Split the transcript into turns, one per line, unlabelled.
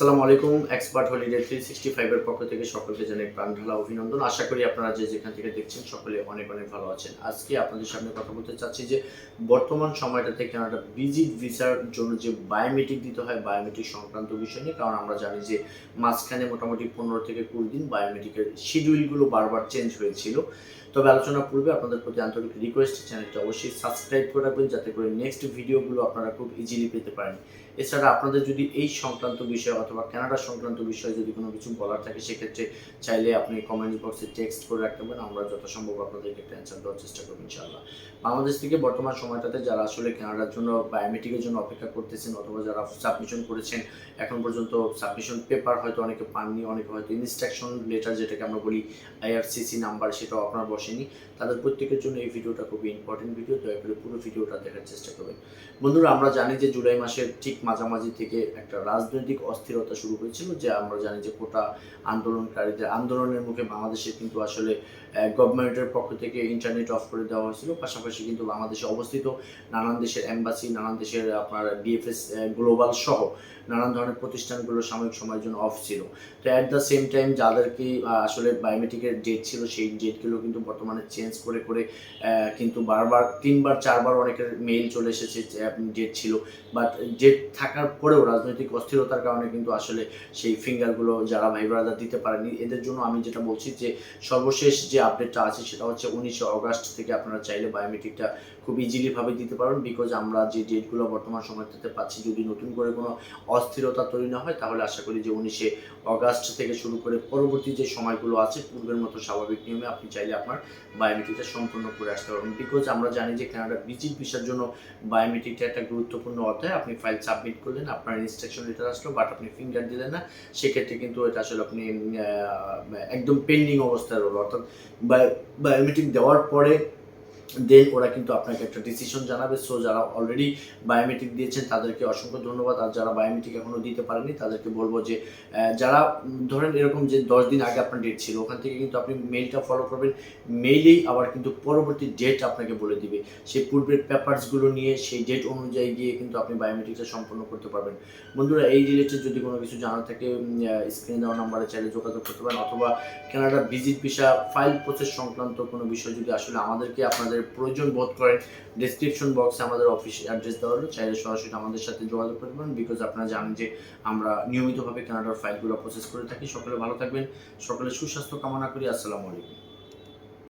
আসসালামু আলাইকুম expert holiday three sixty ফাইভের পক্ষ থেকে সকলকে জানাই প্রাণঢালা অভিনন্দন। আশা করি আপনারা যে যেখান থেকে দেখছেন সকলে অনেক অনেক ভালো আছেন। আজকে আপনাদের সামনে কথা বলতে চাচ্ছি যে, বর্তমান সময়টাতে কানাডা ভিজিট ভিসার জন্য যে বায়োমেট্রিক দিতে হয়, বায়োমেট্রিক সংক্রান্ত বিষয় নিয়ে, কারণ আমরা জানি যে মাঝখানে মোটামুটি পনেরো থেকে কুড়ি দিন বায়োমেট্রিকের শিডিউলগুলো বারবার চেঞ্জ হয়েছিল। তবে আলোচনা পূর্বে আপনাদের প্রতি আন্তরিক রিকোয়েস্ট চ্যানেলটি অবশ্যই সাবস্ক্রাইব করে রাখবেন, যাতে করে নেক্সট ভিডিওগুলো আপনারা খুব ইজিলি পেতে পারেন। এছাড়া আপনাদের যদি এই সংক্রান্ত বিষয় অথবা কানাডা সংক্রান্ত বিষয়ে যদি কোনো কিছু বলার থাকে, সেক্ষেত্রে চাইলে আপনি কমেন্ট বক্সে টেক্সট করে রাখতে পারেন। আমরা যথাসম্ভব আপনাদেরকে একটা অ্যান্সার দেওয়ার চেষ্টা করব ইনশাআল্লাহ। বাংলাদেশ থেকে বর্তমান সময়টাতে যারা আসলে কানাডার জন্য বায়োমেট্রিকের জন্য অপেক্ষা করতেছেন অথবা যারা সাবমিশন করেছেন, এখন পর্যন্ত সাবমিশন পেপার হয়তো অনেকে পাননি, অনেকে হয়তো ইনস্ট্রাকশন লেটার যেটাকে আমরা বলি আইআরসিসি নাম্বার সেটাও আপনার বসেনি। তাদের প্রত্যেকের জন্য এই ভিডিওটা খুবই ইম্পর্টেন্ট ভিডিও দয়া করে পুরো ভিডিওটা দেখার চেষ্টা করবেন। বন্ধুরা, আমরা জানি যে জুলাই মাসের ঠিক মাঝামাঝি থেকে একটা রাজনৈতিক অস্থিরতা শুরু হয়েছিল, যে আমরা জানি যে কোটা আন্দোলনকারীদের আন্দোলনের মুখে বাংলাদেশে কিন্তু আসলে গভর্নমেন্টের পক্ষ থেকে ইন্টারনেট অফ করে দেওয়া হয়েছিল। পাশাপাশি কিন্তু বাংলাদেশে অবস্থিত নানান দেশের এম্বাসি, নানান দেশের আপনার বিএফএস গ্লোবাল সহ নানান ধরনের প্রতিষ্ঠানগুলো সাময়িক সময়ের জন্য অফ ছিল। তো অ্যাট দ্য সেম টাইম যাদেরকে আসলে বায়োমেট্রিকের ডেট ছিল, সেই ডেটগুলো কিন্তু বর্তমানে চেঞ্জ করে করে কিন্তু বারবার, তিনবার, চারবার অনেকের মেইল চলে এসেছে ডেট ছিল। বাট ডেট থাকার পরেও রাজনৈতিক অস্থিরতার কারণে কিন্তু আসলে সেই ফিঙ্গারগুলো যারা ভাই ব্রাদার দিতে পারেনি, এদের জন্য আমি যেটা বলছি যে সর্বশেষ যে আপডেটটা আছে সেটা হচ্ছে উনিশে অগাস্ট থেকে আপনারা চাইলে বায়োমেট্রিকটা খুব ইজিলিভাবে দিতে পারবেন বিকজ আমরা যে ডেটগুলো বর্তমান সময়টাতে পাচ্ছি, যদি নতুন করে কোনো অস্থিরতা তৈরি না হয় তাহলে আশা করি যে উনিশে অগাস্ট থেকে শুরু করে পরবর্তী যে সময়গুলো আছে পূর্বের মতো স্বাভাবিক নিয়মে আপনি চাইলে আপনার বায়োমেট্রিকটা সম্পূর্ণ করে আসতে পারবেন। বিকজ আমরা জানি যে কানাডা ভিজিট ভিসার জন্য বায়োমেট্রিকটা একটা গুরুত্বপূর্ণ অধ্যায়, আপনি ফাইল সাবমিট করলেন, আপনার ইনস্ট্রাকশন লেটার আসলো বাট আপনি ফিঙ্গার দিলেন না। সেক্ষেত্রে কিন্তু এটা আসলে আপনি একদম পেন্ডিং অবস্থায় রইল। অর্থাৎ বায়োমেট্রিক দেওয়ার পরে দেন ওরা কিন্তু আপনাকে একটা ডিসিশন জানাবে। সো যারা অলরেডি বায়োমেট্রিক দিয়েছেন, তাদেরকে অসংখ্য ধন্যবাদ। আর যারা বায়োমেট্রিক এখনও দিতে পারেনি তাদেরকে বলব যে যারা ধরেন এরকম যে দশ দিন আগে আপনার ডেট ছিল, ওখান থেকে কিন্তু আপনি মেইলটা ফলো করবেন। মেইলেই আবার কিন্তু পরবর্তী ডেট আপনাকে বলে দিবে। সেই পূর্বের পেপারসগুলো নিয়ে, সেই ডেট অনুযায়ী গিয়ে কিন্তু আপনি বায়োমেট্রিকটা সম্পন্ন করতে পারবেন। বন্ধুরা, এই রিলেটেড যদি কোনো কিছু জানা থাকে স্ক্রিনে দেওয়া নাম্বারে চাইলে যোগাযোগ করতে পারেন। অথবা Canada visit visa file process সংক্রান্ত কোনো বিষয় যদি আসলে আমাদেরকে আপনাদের প্রয়োজন বোধ করেন ডিসক্রিপশন বক্সে আমাদের অফিস অ্যাড্রেস দেওয়া হলো। চাইলে সরাসরি আমাদের সাথে যোগাযোগ করতে পারেন বিকজ আপনারা জানেন যে আমরা নিয়মিতভাবে কানাডার ফাইলগুলো প্রসেস করে থাকি। সকলে ভালো থাকবেন। সকলে সুস্বাস্থ্য কামনা করি। আসসালামু আলাইকুম।